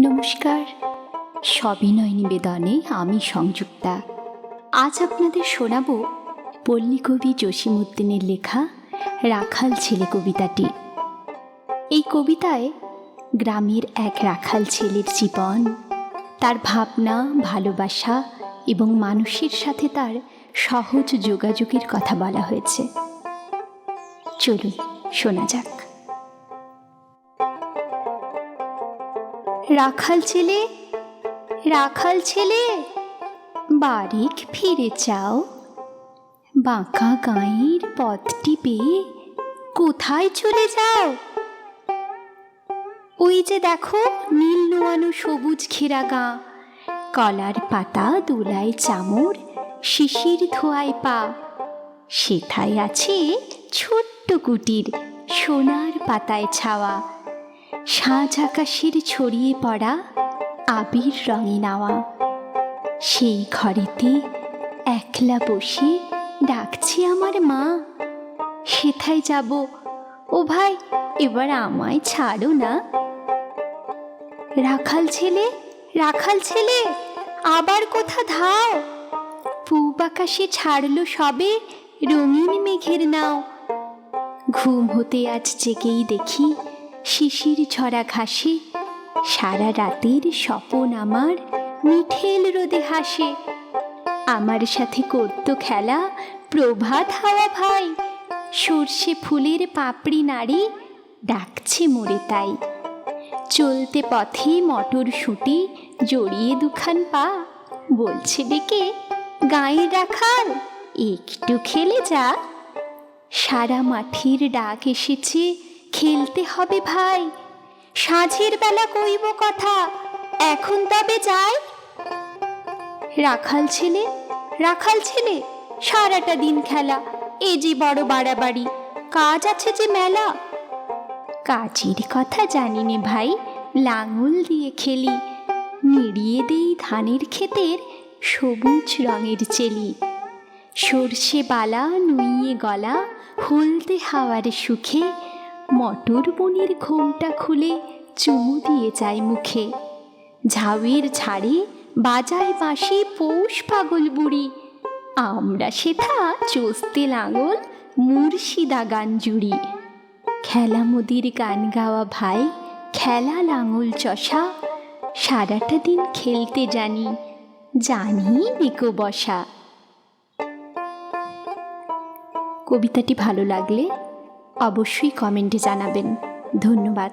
নমস্কার। সবিনয় নিবেদনে আমি সংযুক্তা। আজ আপনাদের শোনাব পল্লীকবি জসিমুদ্দিনের লেখা রাখাল ছেলে কবিতাটি। এই কবিতায় গ্রামের এক রাখাল ছেলের জীবন, তার ভাবনা, ভালোবাসা এবং মানুষের সাথে তার সহজ যোগাযোগের কথা বলা হয়েছে। চলুন শোনা যাক। রাখাল ছেলে রাখাল ছেলে বারিক ফিরে চাও। বাঁকা গাঁয়ের পথটি পেয়ে কোথায় চলে যাও? ওই যে দেখো নীল নোয়ানো সবুজ ঘেরা গাঁ, কলার পাতা দোলায় চামর, শিশির ধোয়ায় পা। সেথায় আছে ছোট্ট কুটির, সোনার পাতায় ছাওয়া। সাজ আকাশের ছড়িয়ে পড়া আবির রঙে নেওয়া। সেই ঘরেতে একলা বসে ডাকছি আমার মা। সেথায় যাব? ও ভাই, এবার আমায় ছাড়ো না। রাখাল ছেলে রাখাল ছেলে, আবার কোথা ধাও? পূব আকাশে ছাড়লো সবে রঙিন মেঘের নাও। ঘুম হতে আজ জেগেই দেখি শিশির ঝরা ঘাসে, সারা রাতের স্বপন আমার মিঠেল রোদে হাসে। আমার সাথে করতো খেলা, প্রভাত হাওয়া ভাই। সর্ষে ফুলের পাপড়ি নাড়ি ডাকছে মোরে তাই। চলতে পথে মটর শুটি জড়িয়ে দুখান পা। বলছে ডেকে গায়ে রাখাল, একটু খেলে যা। সারা মাঠের ডাক এসেছে খেলতে হবে ভাই। সাঁঝের বেলা কইব কথা, এখন তবে যাই। রাখাল ছেলে রাখাল ছেলে, সারাটা দিন খেলা, এ যে বড় বাড়াবাড়ি, কাজ আছে যে মেলা। কাজের কথা জানি নে ভাই, লাঙল দিয়ে খেলি, নিড়িয়ে দেই ধানের ক্ষেতের সবুজ রঙের চেলি। সর্ষে বালা নুইয়ে গলা, হলদে হাওয়ার সুখে মটর বনির ঘোমটা খুলে চুমু দিয়ে যায় মুখে। ঝাউয়ের ঝাড়ে বাজায় বাঁশি পৌষ পাগল বুড়ি। আমরা সেথা চস্তে লাঙল মুর্শিদা গান জুড়ি খেলা মোদির গান গাওয়া ভাই, খেলা লাঙল চষা। সারাটা দিন খেলতে জানি জানি নেকো বসা। কবিতাটি ভালো লাগলে অবশ্যই কমেন্টে জানাবেন। ধন্যবাদ।